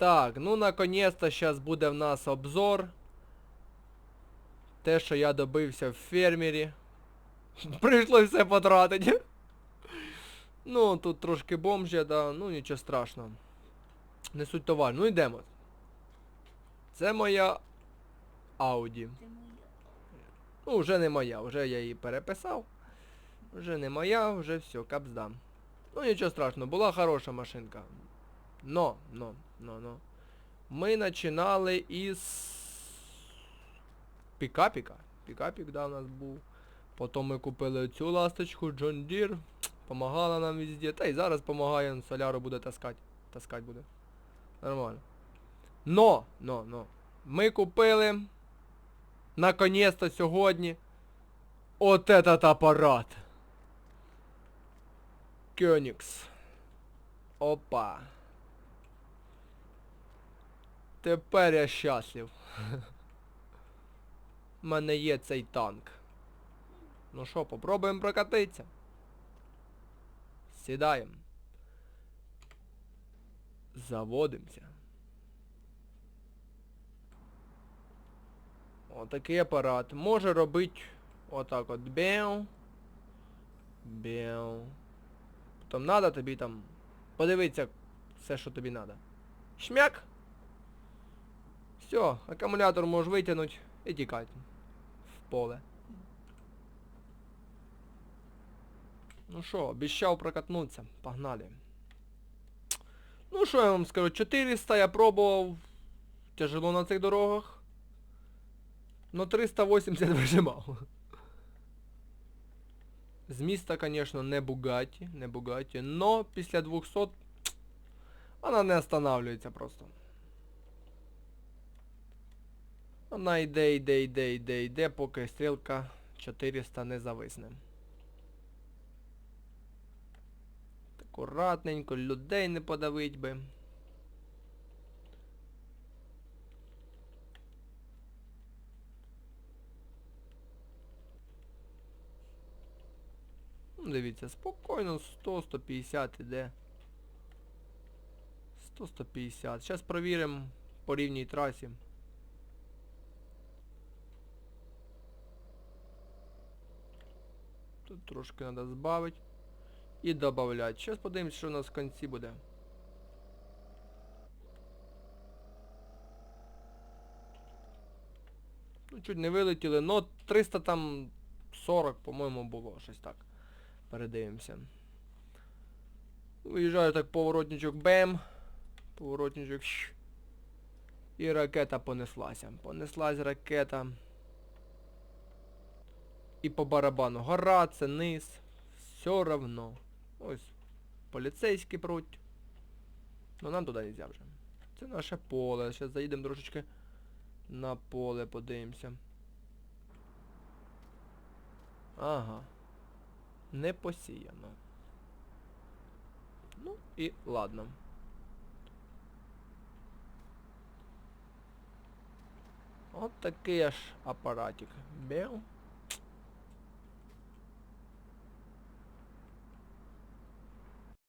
Так, ну наконец-то зараз буде в нас обзор. Те, що я добився в фермері. Прийшло все потратити. Ну, тут трошки бомжя, да, ну нічого страшного. Не суть товар. Ну йдемо. Це моя Ауді. Ну, вже не моя, вже я її переписав. Вже не моя, вже все, капздам. Ну нічого страшного, була хороша машинка. Но, но, но, но. Ми починали із пікапіка. Пікапік, да, у нас був. Потім ми купили цю ласточку, John Deere. Помагала нам везде. Та й зараз помагає, соляру буде таскати. Таскати буде. Нормально. Но, но, но. Ми купили наконец-то сьогодні от этот апарат. Кёнікс. Опа. Тепер я щаслив. У мене є цей танк. Ну що, попробуємо прокатитися. Сідаємо. Заводимося. Отакий апарат. Може робити отак от беу. Беу. Потім надо тобі там подивитися все, що тобі надо. Шмяк. Все, акумулятор можеш витягнути і тікати в поле. Ну що, обіщав прокатнутися. Погнали. Ну що я вам скажу, 400 я пробував. Тяжело на цих дорогах. Но 380 вижимав. З міста, конечно, не Бугаті, не Бугаті, но після 200 вона не останавливається просто. Вона йде, йде, йде, йде, йде, поки стрілка 400 не зависне. Акуратненько, людей не подавить би. Ну, Дивіться, спокійно, 100-150 іде. 100-150. Зараз провіримо по рівній трасі. Тут трошки треба збавити. І додати. Зараз подивимось, що у нас в кінці буде. Ну, чуть не вилетіли, но 300 там 40, по-моєму, було, щось так. Передивимося. Виїжджаю так поворотничок бем. Поворотничок. І ракета понеслася. Понеслась ракета. І по барабану. Гора, це низ. Все равно. Ось. Поліцейські пруть. Ну нам туди нельзя вже. Це наше поле. Зараз заїдемо трошечки на поле, подивимося. Ага. Не посіяно. Ну і ладно. От такий аж апаратик. Беу.